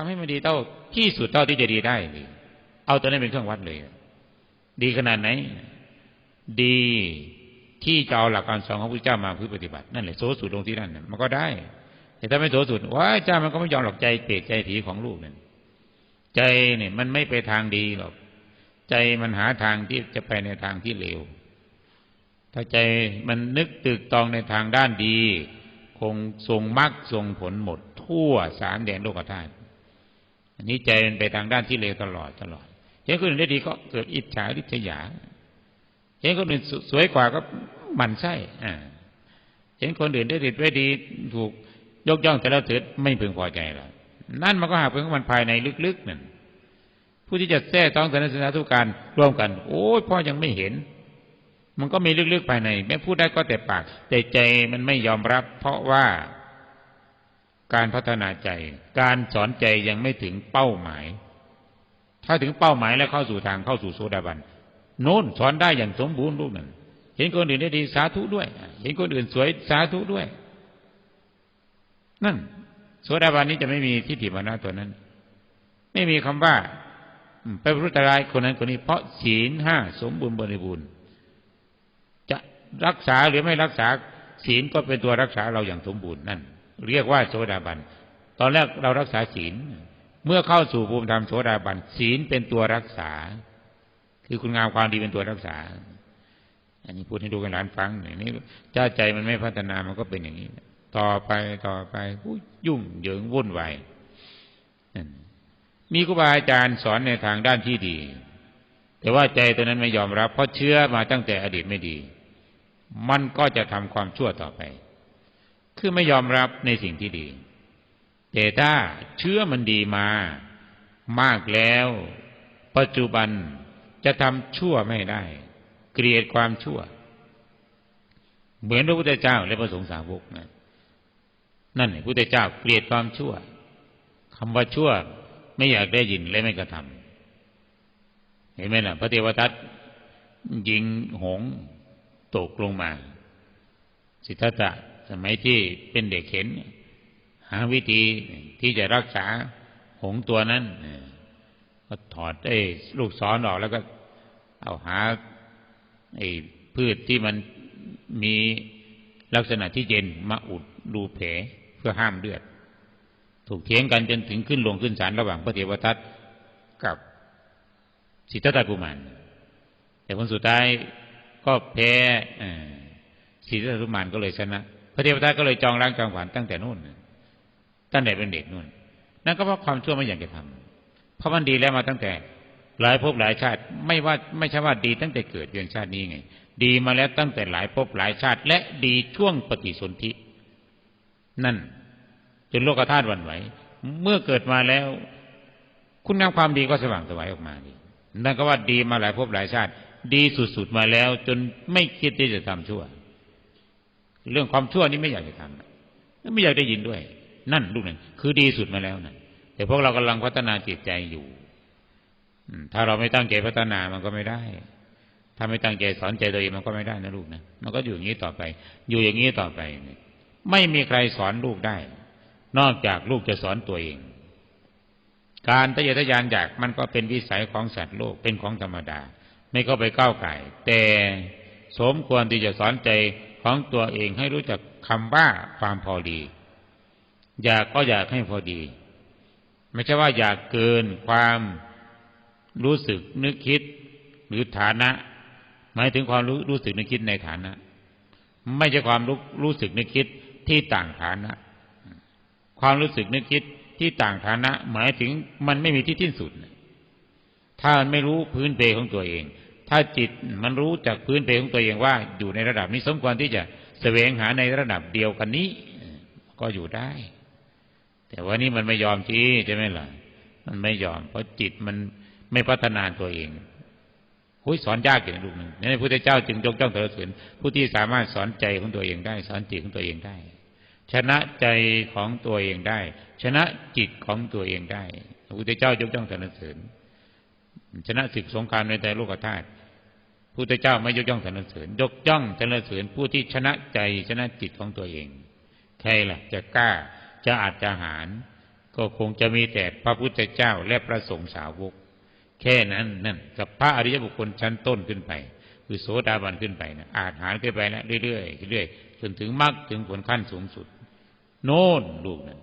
ทำให้มันดีเท่าที่สุดเท่าที่จะดีได้เลยเอาตัวนี้เป็นเครื่องวัดเลย ดีขนาดไหน ดีที่จะเอาหลักการสอนของพระเจ้ามาพื่อปฏิบัตินั่นแหละโสสุดลงที่นั่นมันก็ได้ แต่ถ้าไม่โสสุดว่าเจ้ามันก็ไม่ยอมหลอกใจเปรตใจผีของลูกนั่นใจเนี่ยมันไม่ไปทางดีหรอก ใจมันหาทางที่จะไปในทางที่เลวถ้าใจมันนึกตึกตองในทางด้านดี คงทรงมรรคทรงผลหมด ทั่วสามแดนโลกธาตุ อันนี้ใจมันไปทางด้านที่เลวตลอดตลอดเห็นคนอื่นได้ดีก็เกิดอิจฉาริษยาเห็นคนอื่นสวยกว่าก็หมั่นไส้อ่าเห็นคนอื่นได้ดีไว้ดีถูกยกย่องแต่ละเถิดไม่พึงพอใจแล้วนั่นมันก็หาเพื่อนของมันภายในลึกๆนั่นผู้ที่จะแท้ต้องสนสนาทุกการร่วมกัน โอ้ยพ่อยังไม่เห็น มันก็มีลึกๆภายใน แม้พูดได้ก็แต่ปาก แต่ใจมันไม่ยอมรับ เพราะว่า การพัฒนาใจ การสอนใจยังไม่ถึงเป้าหมาย ถ้าถึงเป้าหมายแล้วเข้าสู่ทางเข้าสู่โซดาบันโน้นสอนได้อย่างสมบูรณ์ลูกนั่นเห็นคนอื่นได้ดีสาธุด้วย เห็นคนอื่นสวยสาธุด้วย นั่นโสดาบันนี้จะไม่มีทิฏฐิมานะตัวนั้น ไม่มีคำว่าไปรุตรายคนนั้นคนนี้เพราะศีลห้าสมบูรณ์บริบูรณ์จะรักษาหรือไม่รักษาศีลก็เป็นตัวรักษาเราอย่างสมบูรณ์นั่น เรียกว่าโสดาบัน ตอนแรกเรารักษาศีล เมื่อเข้าสู่ภูมิธรรมโสดาบัน ศีลเป็นตัวรักษา คือคุณงามความดีเป็นตัวรักษา อันนี้พูดให้ดูกันหลานฟังอย่างนี้ถ้าใจมันไม่พัฒนามันก็เป็นอย่างนี้ ต่อไปต่อไปยุ่งเหยิงวุ่นวายมีครูบาอาจารย์สอนในทางด้านที่ดี แต่ว่าใจตัวนั้นไม่ยอมรับ เพราะเชื้อมาตั้งแต่อดีตไม่ดี มันก็จะทำความชั่วต่อไป คือไม่ยอมรับในสิ่งที่ดี แต่ถ้าเชื้อมันดีมา มากแล้ว ปัจจุบันจะทำชั่วไม่ได้ เกลียดความชั่ว เหมือนพระพุทธเจ้าและพระสงฆ์สาวกนะนั่นพระพุทธเจ้าเกลียดความชั่วคำว่าชั่วไม่อยากได้ยินและไม่กระทำเห็นไหมล่ะ พระเทวทัตยิงหงตกลงมา สิทธัตถะ สมัยที่เป็นเด็กเห็นหาวิธีที่จะรักษาหงตัวนั้นก็ถอดไอ้ลูกศรอออกแล้วก็เอาหาไอ้พืชที่มันมีลักษณะที่เย็นมาอุดรูแผลเพื่อห้ามเลือด ถูกเถียงกันจนถึงขึ้นลงขึ้นศาลระหว่างพระเทวทัตกับสิทธัตถกุมารแต่ผลสุดท้ายก็แพ้สิทธัตถกุมารก็เลยชนะ ระเทวทัตก็เลยจองล้างจองผ่านตั้งแต่นู่นตั้งแต่เป็นเด็กนู่น นั่นก็เพราะความชั่วไม่อยากจะทำเพราะมันดีแล้วมาตั้งแต่หลายภพหลายชาติ ไม่ว่าไม่ใช่ว่าดีตั้งแต่เกิดเพียงชาตินี้ไง ดีมาแล้วตั้งแต่หลายภพหลายชาติ และดีช่วงปฏิสนธินั่น จนโลกธาตุวันไหว เมื่อเกิดมาแล้ว คุณงามความดีก็สว่างสวายออกมาดีนั่นก็ว่าดีมาหลายภพหลายชาติ ดีสุดๆมาแล้ว จนไม่คิดที่จะทำชั่ว เรื่องความชั่วนี่ไม่อยากจะทำไม่อยากได้ยินด้วย นั่นลูกนั่นคือดีสุดมาแล้วนั่นแต่พวกเรากำลังพัฒนาจิตใจอยู่ถ้าเราไม่ตั้งใจพัฒนามันก็ไม่ได้ ถ้าไม่ตั้งใจสอนใจตัวเองมันก็ไม่ได้นะลูกนะ มันก็อยู่อย่างนี้ต่อไป อยู่อย่างนี้ต่อไป ไม่มีใครสอนลูกได้ นอกจากลูกจะสอนตัวเอง การทะเยอทะยานอยากมันก็เป็นวิสัยของสัตว์โลก เป็นของธรรมดา ไม่เข้าไปก้าวไก่ แต่สมควรที่จะสอนใจ ของตัวเองให้รู้จักคำว่าความพอดี อยากก็อยากให้พอดี ไม่ใช่ว่าอยากเกินความรู้สึกนึกคิดหรือฐานะ หมายถึงความรู้รู้สึกนึกคิดในฐานะ ไม่ใช่ความรู้รู้สึกนึกคิดที่ต่างฐานะ ความรู้สึกนึกคิดที่ต่างฐานะ หมายถึงมันไม่มีที่สิ้นสุด ถ้ามันไม่รู้พื้นเพของตัวเอง ถ้าจิตมันรู้จากพื้นเพของตัวเองว่า อยู่ในระดับนี้สมควรที่จะแสวงหาในระดับเดียวกันนี้ ก็อยู่ได้ แต่ว่านี่มันไม่ยอมที่ใช่ไหมล่ะ มันไม่ยอม เพราะจิตมันไม่พัฒนาตัวเองหุยสอนยากอย่างลูกหนึ่งนี่พระพุทธเจ้าจึงยกย่องเถิดเถินผู้ที่สามารถสอนใจของตัวเองได้ สอนจิตของตัวเองได้ ชนะใจของตัวเองได้ ชนะจิตของตัวเองได้พระพุทธเจ้ายกย่องสรรเสริญชนะศึกสงครามในแต่โลกธาตุ พุทธเจ้าไม่ยกย่องสรรเสริญ ยกย่องสรรเสริญผู้ที่ชนะใจชนะจิตของตัวเองใครล่ะจะกล้าจะอาจจะหาร ก็คงจะมีแต่พระพุทธเจ้าและพระสงฆ์สาวก แค่นั้นนั่นกับพระอริยบุคคลชั้นต้นขึ้นไป คือโสดาบันขึ้นไปนะอาจหารขึ้นไปนะเรื่อยๆเรื่อยๆจนถึงมรรคถึงผลขั้นสูงสุด โน่นลูกนั่น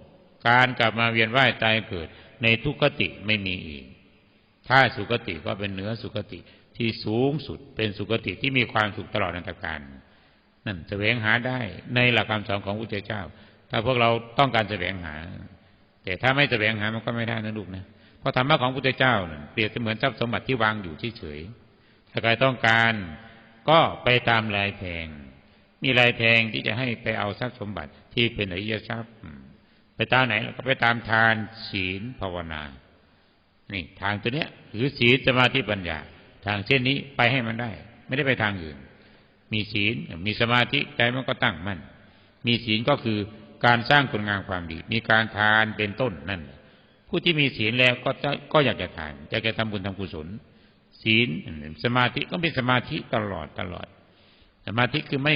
การกลับมาเวียนว่ายตายเกิดในทุกขติไม่มีอีก ถ้าสุคติก็เป็นเหนือสุคติ ที่สูงสุดเป็นสุคติที่มีความสุขตลอดนันตการนั่นแสวงหาได้ในหลักคำสอนของพระพุทธเจ้า ถ้าพวกเราต้องการแสวงหา แต่ถ้าไม่แสวงหามันก็ไม่ได้นะลูกนะเพราะธรรมะของพระพุทธเจ้าเปรียบเสมือนทรัพย์สมบัติที่วางอยู่เฉยๆถ้าใครต้องการก็ไปตามลายแพง มีลายแพงที่จะให้ไปเอาทรัพย์สมบัติที่เป็นอริยทรัพย์ ไปตามไหนเราก็ไปตามทานศีลภาวนา นี่ทางตัวเนี้ยหรือศีลสมาธิปัญญา ทางเส้นนี้ไปให้มันได้ ไม่ได้ไปทางอื่น มีศีลมีสมาธิใจมันก็ตั้งมั่นมีศีลก็คือการสร้างคุณงามความดี มีการทานเป็นต้นนั่น ผู้ที่มีศีลแล้วก็จะก็อยากจะทานอยากจะทำบุญทำกุศล ศีลสมาธิก็เป็นสมาธิตลอดตลอด สมาธิคือไม่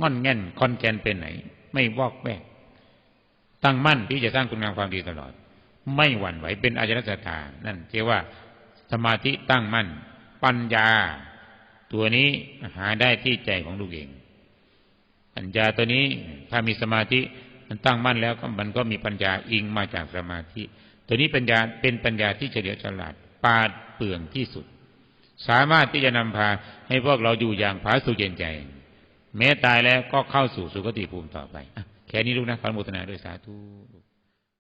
งอนแง่นคอนแกนเป็นไหน ไม่วอกแวกตั้งมั่นที่จะสร้างคุณงามความดีตลอด ไม่หวั่นไหวเป็นอาจารย์ศรัทธานั่นเรียกว่าสมาธิตั้งมั่น ปัญญา ตัวนี้หาได้ที่ใจของลูกเอง ปัญญาตัวนี้ถ้ามีสมาธิมันตั้งมั่นแล้วก็มันก็มีปัญญาอิงมาจากสมาธิ ตัวนี้ปัญญาเป็นปัญญาที่เฉลียวฉลาดปาดเปลืองที่สุด สามารถที่จะนำพาให้พวกเราอยู่อย่างผาสุกเย็นใจ แม้ตายแล้วก็เข้าสู่สุคติภูมิต่อไปอแค่นี้ลูกนะขออนุโมทนาด้วยสาธุ